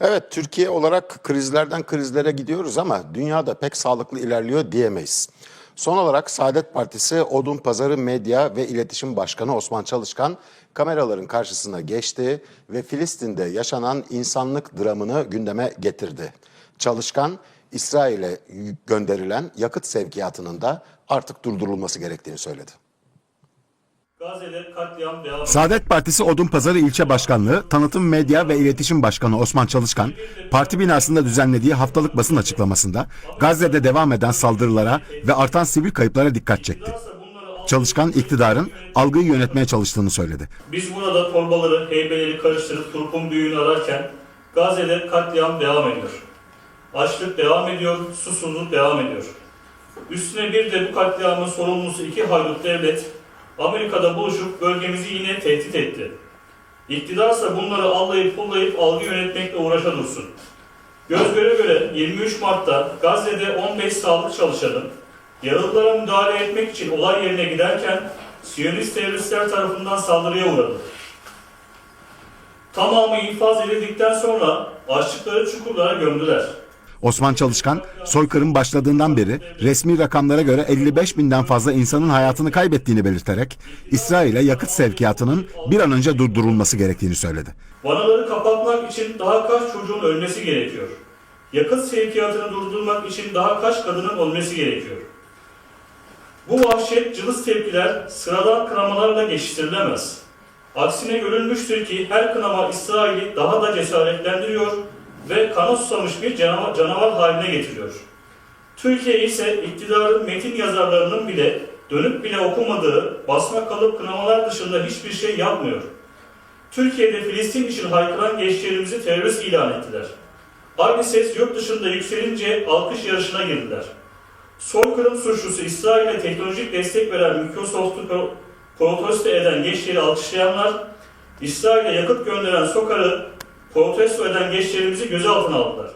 Evet, Türkiye olarak krizlerden krizlere gidiyoruz ama dünyada pek sağlıklı ilerliyor diyemeyiz. Son olarak Saadet Partisi Odun Pazarı Medya ve İletişim Başkanı Osman Çalışkan kameraların karşısına geçti ve Filistin'de yaşanan insanlık dramını gündeme getirdi. Çalışkan, İsrail'e gönderilen yakıt sevkiyatının da artık durdurulması gerektiğini söyledi. Gazze'de katliam devam ediyor. Saadet Partisi Odunpazarı İlçe Başkanlığı, Tanıtım Medya ve İletişim Başkanı Osman Çalışkan, parti binasında düzenlediği haftalık basın açıklamasında Gazze'de devam eden saldırılara ve artan sivil kayıplara dikkat çekti. Çalışkan, iktidarın algıyı yönetmeye çalıştığını söyledi. Biz burada torbaları, heybeleri karıştırıp turpun büyüğünü ararken Gazze'de katliam devam ediyor. Açlık devam ediyor, susuzluk devam ediyor. Üstüne bir de bu katliamın sorumlusu iki haydut devlet Amerika'da buluşup bölgemizi yine tehdit etti. İktidarsa bunları allayıp pullayıp algı yönetmekle uğraşa dursun. Göz göre göre 23 Mart'ta Gazze'de 15 sağlık çalışanı yaralılara müdahale etmek için olay yerine giderken Siyonist teröristler tarafından saldırıya uğradı. Tamamı infaz edildikten sonra açtıkları çukurlara gömdüler. Osman Çalışkan, soykırım başladığından beri resmi rakamlara göre 55 binden fazla insanın hayatını kaybettiğini belirterek İsrail'e yakıt sevkiyatının bir an önce durdurulması gerektiğini söyledi. Vanaları kapatmak için daha kaç çocuğun ölmesi gerekiyor? Yakıt sevkiyatını durdurmak için daha kaç kadının ölmesi gerekiyor? Bu vahşet cılız tepkiler sıradan kınamalarla geçiştirilemez. Aksine görülmüştür ki her kınama İsrail'i daha da cesaretlendiriyor ve kana susamış bir canavar, canavar haline getiriyor. Türkiye ise iktidarın metin yazarlarının bile dönüp bile okumadığı basma kalıp kınamalar dışında hiçbir şey yapmıyor. Türkiye'de Filistin için haykıran gençlerimizi terörist ilan ettiler. Aynı ses yurt dışında yükselince alkış yarışına girdiler. Soykırım suçlusu İsrail'e teknolojik destek veren Microsoft'u pro- protesto eden gençleri alkışlayanlar, İsrail'e yakıt gönderen Sokar'ı protesto eden gençlerimizi gözaltına aldılar.